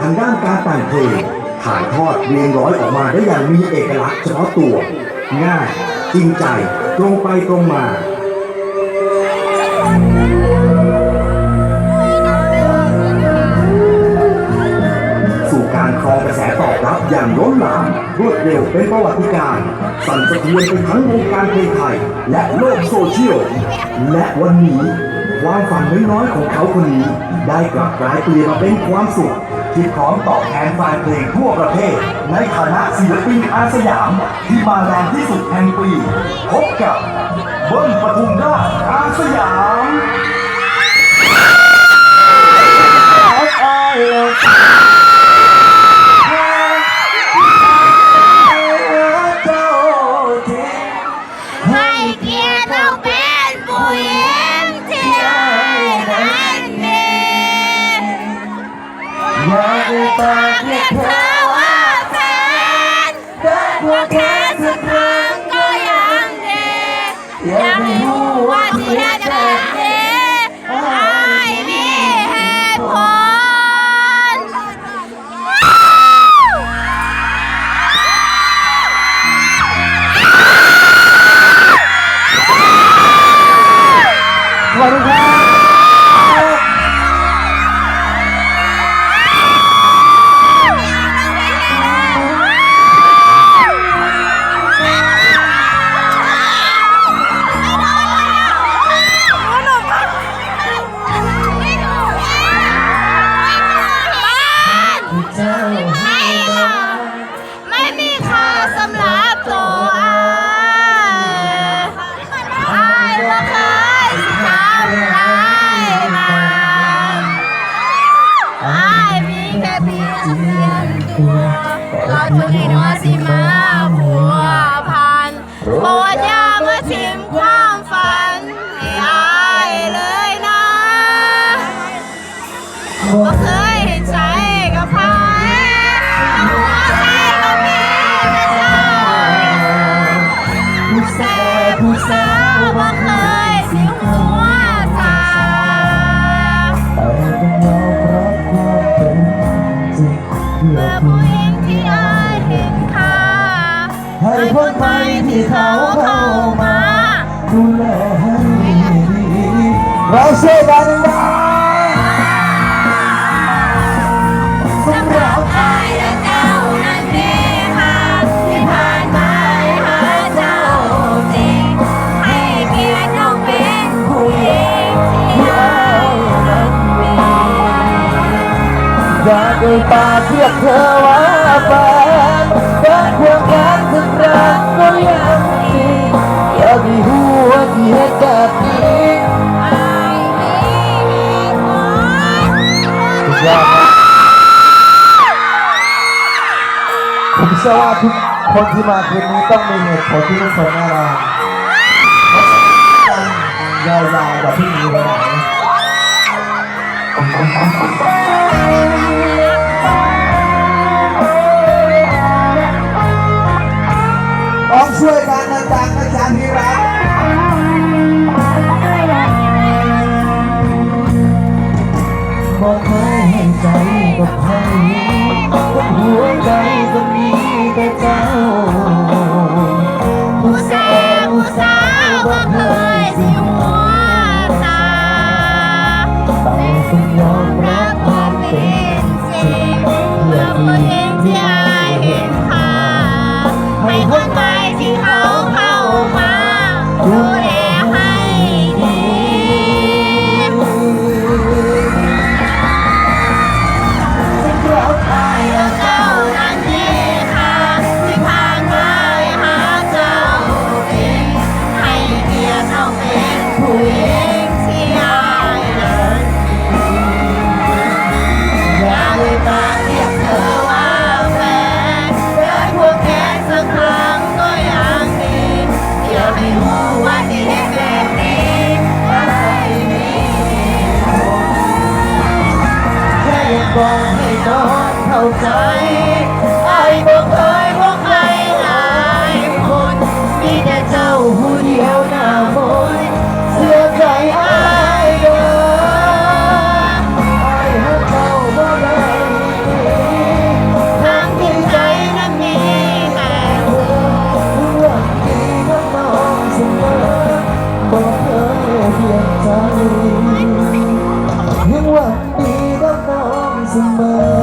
ทางด้านการแต่งเพลงถ่ายทอดเรียงร้อยออกมาได้อย่างมีเอกลักษณ์เฉพาะตัว ง่าย จริงใจ ตรงไปตรงมา สู่การครองกระแสตอบรับอย่างล้นหลามรวดเร็วเป็นประวัติการณ์สั่นสะเทือนไปทั้งวงการเพลงไทย และโลกโซเชียล และวันนี้ ความฝันน้อยๆของเขาคนนี้ ได้กลับกลายเปลี่ยนมาเป็นความสุขที่พร้อมตอบแทนแฟนเพลงทั่วประเทศ ในฐานะศิลปินอาสยาม ที่มาแรงที่สุดแห่งปีพบกับเบิ้ลปทุมราชอาสยามให้เกียรติ อยากให้ปากเรียกเธอว่าแฟนว่าแค่สักครั้งก็ยังดีอยากให้รู้ว่าที่นั่นแบบนี้ไม่มีเหตุผลสวัสดีครับ เราจะมีน้อยสิมาผัวพันโปรดย่ามาทิมความฝันให้อายเลยนะบ่เคยเห็นใจกับใครหัวใจก็มีแต่เจ้าผู้แสบผู้สาวบ่เคยสิหัวใจแต่ต้องยอมรับความเป็นจริงเพื่อเมื่อผู้ คนใหม่ที่เขาเข้ามาดูแลให้ดีเราช่วยกันนะสำหรับอายและเจ้านั้นดีค่ะที่ผ่านมาให้หาเจ้าจริง ให้เกียรติน้องเป็นผู้หญิงที่อายนั้นมีอยากได้ปากเรียกเธอว่าแฟนแค่ควงแขน สักครั้งก็ยังดีอยากให้รู้ว่าที่เหตุการณ์นี้สุดยอดนะผมเชื่อว่าทุกคนที่มาคืนนี้ต้องมีเหตุผลที่ไม่สนอะไรยาวๆแบบที่มีไปไหน ช่วยกันดังๆนะจ๊ะที่รักบอกเคยเห็นใจกับใครกับหัวใจก็มีแต่เจ้าผู้สาวผู้สาวบ่เคยสิหัวตาต่ต้องยอมรับความเป็นจริงเพื่อผู้หญิงที่อา ยังหวังดีกับน้องเสมอ